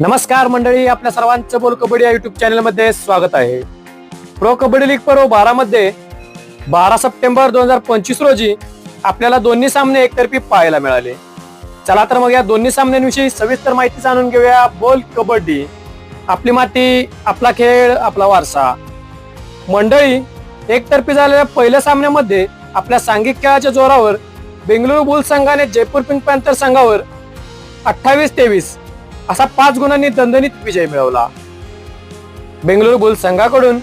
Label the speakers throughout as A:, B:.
A: नमस्कार मंडळी आपल्या सर्वांचं बोल कबड्डी या युट्यूब चॅनलमध्ये स्वागत आहे. प्रो कबड्डी लीग पर्व बारा मध्ये बारा सप्टेंबर दोन हजार पंचवीस रोजी आपल्याला दोन्ही सामने एकतर्फी पाहायला मिळाले. चला तर मग या दोन्ही सामन्यांविषयी सविस्तर माहिती जाणून घेऊया. बोल कबड्डी आपली माती आपला खेळ आपला वारसा. मंडळी एकतर्फी झालेल्या पहिल्या सामन्यामध्ये आपल्या सांघिक खेळाच्या जोरावर बेंगळुरू बुल्स संघाने जयपूर पिंक पॅन्थर संघावर अठ्ठावीस तेवीस असा पाच गुणांनी दणदणीत विजय मिळवला. बेंगलोर बुल संघाकडून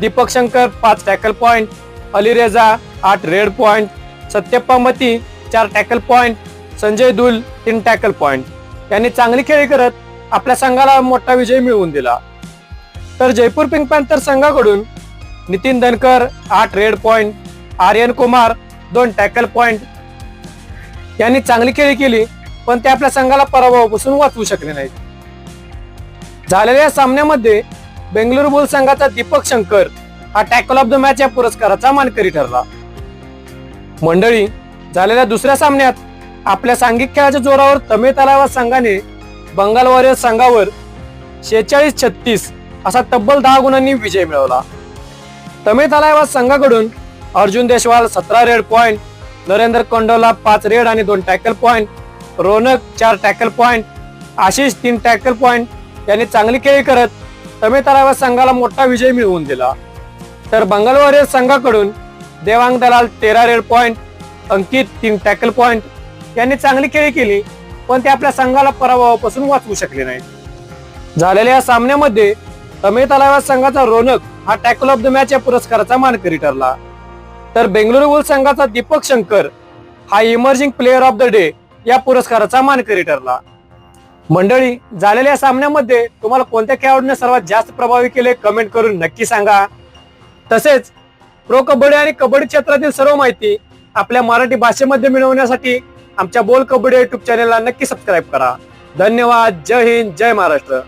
A: दीपक शंकर पाच टॅकल पॉइंट अली आठ रेड पॉइंट सत्यप्पा मती चार टॅकल पॉइंट संजय दुल तीन टॅकल पॉइंट. यांनी चांगली खेळी करत आपल्या संघाला मोठा विजय मिळवून दिला. तर जयपूर पिंक पॅन्थर संघाकडून नितीन धनकर आठ रेड पॉइंट आर्यन कुमार दोन टॅकल पॉइंट. यांनी चांगली खेळी केली. पण ते आपल्या संघाला पराभवापासून वाचवू शकले नाहीत. झालेल्या सामन्यामध्ये बेंगळुरू बुल संघाचा दीपक शंकर हा टॅकल ऑफ द मॅच या पुरस्काराचा मानकरी ठरला. मंडळी झालेल्या दुसऱ्या सामन्यात आपल्या सांघिक खेळाच्या जोरावर तमिळ तलावा संघाने बंगाल वॉरियर्स संघावर शेहेचाळीस छत्तीस असा तब्बल दहा गुणांनी विजय मिळवला. तमिळ तलावा संघाकडून अर्जुन देशवाल सतरा रेड पॉइंट नरेंद्र कोंडोला पाच रेड आणि दोन टॅकल पॉइंट रोनक चार टॅकल पॉइंट आशिष तीन टॅकल पॉइंट यांनी चांगली खेळी करत तमे तलावा संघाला मोठा विजय मिळवून दिला. तर बंगाल संघाकडून देवांग दलाल तेरा रेड पॉइंट अंकित तीन टॅकल पॉइंट यांनी चांगली खेळी केली पण ते आपल्या संघाला पराभवापासून वाचवू शकले नाहीत. झालेल्या या सामन्यामध्ये तमे तलावा संघाचा रोनक हा टॅकल ऑफ द मॅच या पुरस्काराचा मानकरी ठरला. तर बेंगळुरू बुल संघाचा दीपक शंकर हा emerging player of the day या पुरस्काराचा मानकरी ठरला. मंडळी झालेल्या सामन्यामध्ये तुम्हाला कोणत्या खेळाडूने सर्वात जास्त प्रभावी केले कमेंट करून नक्की सांगा. तसेच प्रो कबड्डी आणि कबड्डी क्षेत्रातील सर्व माहिती आपल्या मराठी भाषेमध्ये मिळवण्यासाठी आमच्या बोल कबड्डी युट्यूब चॅनेलला नक्की सबस्क्राईब करा. धन्यवाद. जय हिंद. जय महाराष्ट्र.